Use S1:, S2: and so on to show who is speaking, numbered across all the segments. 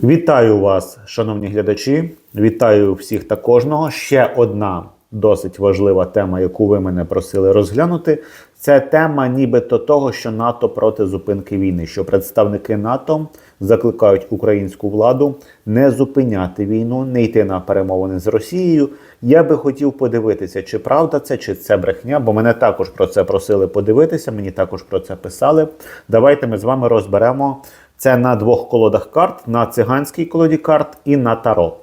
S1: Вітаю вас, шановні глядачі. Вітаю всіх та кожного. Ще одна досить важлива тема, яку ви мене просили розглянути. Це тема, нібито того, що НАТО проти зупинки війни, що представники НАТО закликають українську владу не зупиняти війну, не йти на перемовини з Росією. Я би хотів подивитися, чи правда це, чи це брехня, бо мене також про це просили подивитися. Мені також про це писали. Давайте ми з вами розберемо це на двох колодах карт: на циганській колоді карт і на таро.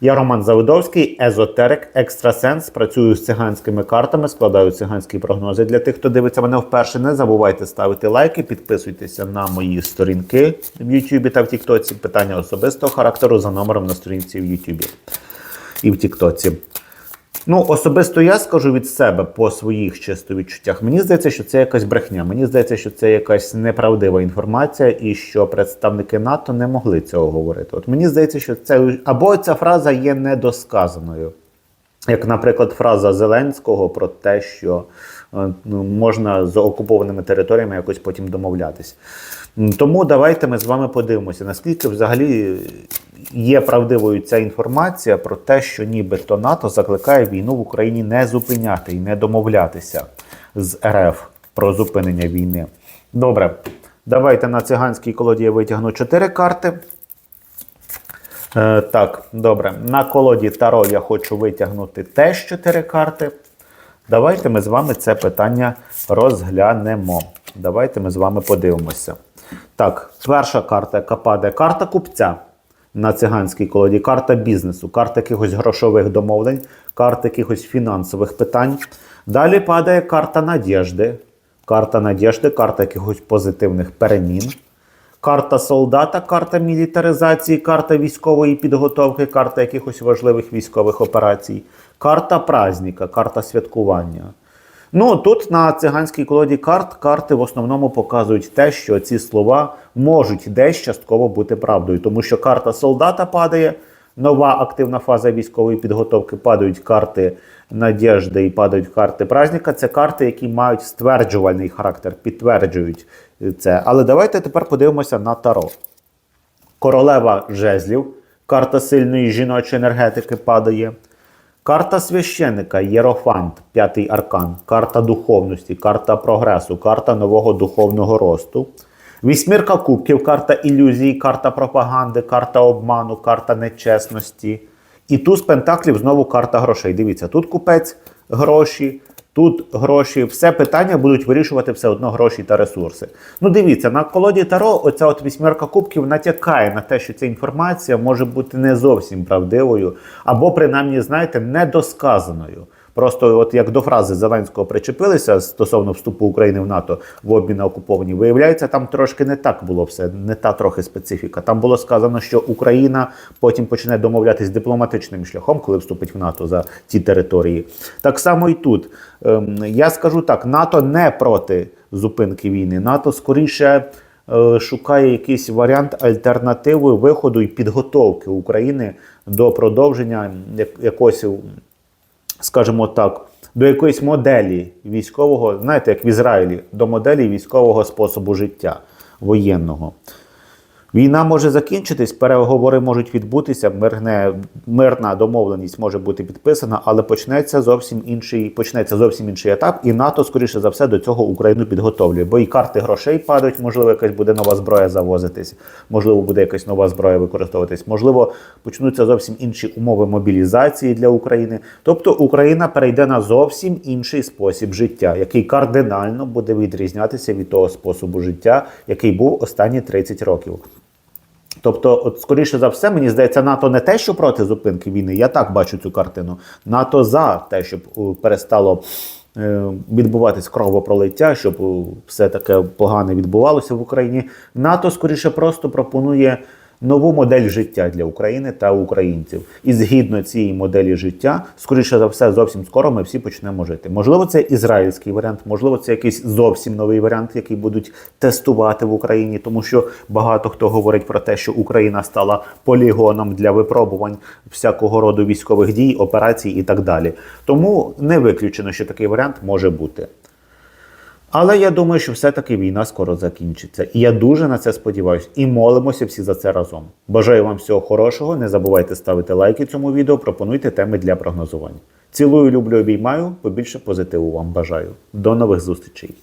S1: Я Роман Завидовський, езотерик, екстрасенс. Працюю з циганськими картами, складаю циганські прогнози. Для тих, хто дивиться мене вперше, не забувайте ставити лайки, підписуйтеся на мої сторінки в Ютубі та в Тіктоці. Питання особистого характеру за номером на сторінці в Ютубі і в Тіктоці. Ну, особисто я скажу від себе по своїх чисто відчуттях. Мені здається, що це якась брехня. Мені здається, що це якась неправдива інформація, і що представники НАТО не могли цього говорити. От мені здається, що це або ця фраза є недосказаною. Як, наприклад, фраза Зеленського про те, що е, ну, можна з окупованими територіями якось потім домовлятись. Тому давайте ми з вами подивимося, наскільки взагалі є правдивою ця інформація про те, що нібито НАТО закликає війну в Україні не зупиняти і не домовлятися з РФ про зупинення війни. Добре, давайте на циганській колоді я витягну чотири карти. Е, так, добре. На колоді Таро я хочу витягнути теж 4 карти. Давайте ми з вами це питання розглянемо. Давайте ми з вами подивимося. Так, перша карта, яка падає, карта купця на циганській колоді, карта бізнесу, карта якихось грошових домовлень, карта якихось фінансових питань. Далі падає карта надіжди. Карта надіжди, карта якихось позитивних перемін. Карта солдата, карта мілітаризації, карта військової підготовки, карта якихось важливих військових операцій, карта праздника, карта святкування. Ну тут на циганській колоді карт карти в основному показують те, що ці слова можуть десь частково бути правдою, тому що карта солдата падає, нова активна фаза військової підготовки, падають карти надіжди і падають карти праздника. Це карти, які мають стверджувальний характер, підтверджують це. Але давайте тепер подивимося на таро. Королева жезлів, карта сильної жіночої енергетики падає. Карта священика Єрофант, п'ятий аркан, карта духовності, карта прогресу, карта нового духовного росту. Вісьмірка кубків, карта ілюзії, карта пропаганди, карта обману, карта нечесності. І туз пентаклів знову карта грошей. Дивіться, тут купець гроші, тут гроші. Все питання будуть вирішувати все одно гроші та ресурси. Ну, дивіться, на колоді Таро оця от вісьмерка кубків натякає на те, що ця інформація може бути не зовсім правдивою, або, принаймні, знаєте, недосказаною. Просто, от як до фрази Зеленського причепилися стосовно вступу України в НАТО в обмін на окуповані, виявляється, там трошки не так було все, не та трохи специфіка. Там було сказано, що Україна потім почне домовлятись дипломатичним шляхом, коли вступить в НАТО за ці території. Так само і тут. Ем, я скажу так: НАТО не проти зупинки війни. НАТО скоріше. е, Шукає якийсь варіант альтернативи виходу і підготовки України до продовження як- якогось скажімо так, до якоїсь моделі військового, знаєте, як в Ізраїлі, до моделі військового способу життя воєнного. Війна може закінчитись, переговори можуть відбутися, мирне, мирна домовленість може бути підписана, але почнеться зовсім інший, почнеться зовсім інший етап, і НАТО, скоріше за все, до цього Україну підготовлює. Бо і карти грошей падають, можливо, якась буде нова зброя завозитись, можливо, буде якась нова зброя використовуватись, можливо, почнуться зовсім інші умови мобілізації для України. Тобто Україна перейде на зовсім інший спосіб життя, який кардинально буде відрізнятися від того способу життя, який був останні 30 років. Тобто, от скоріше за все, мені здається, НАТО не те, що проти зупинки війни. Я так бачу цю картину. НАТО за те, щоб перестало е, відбуватись кровопролиття, щоб все таке погане відбувалося в Україні. НАТО скоріше просто пропонує нову модель життя для України та українців. І згідно цієї моделі життя, скоріше за все, зовсім скоро ми всі почнемо жити. Можливо, це ізраїльський варіант, можливо, це якийсь зовсім новий варіант, який будуть тестувати в Україні, тому що багато хто говорить про те, що Україна стала полігоном для випробувань всякого роду військових дій, операцій і так далі. Тому не виключено, що такий варіант може бути. Але я думаю, що все-таки війна скоро закінчиться. І я дуже на це сподіваюся. І молимося всі за це разом. Бажаю вам всього хорошого. Не забувайте ставити лайки цьому відео, пропонуйте теми для прогнозування. Цілую, люблю, обіймаю. Побільше позитиву вам бажаю. До нових зустрічей.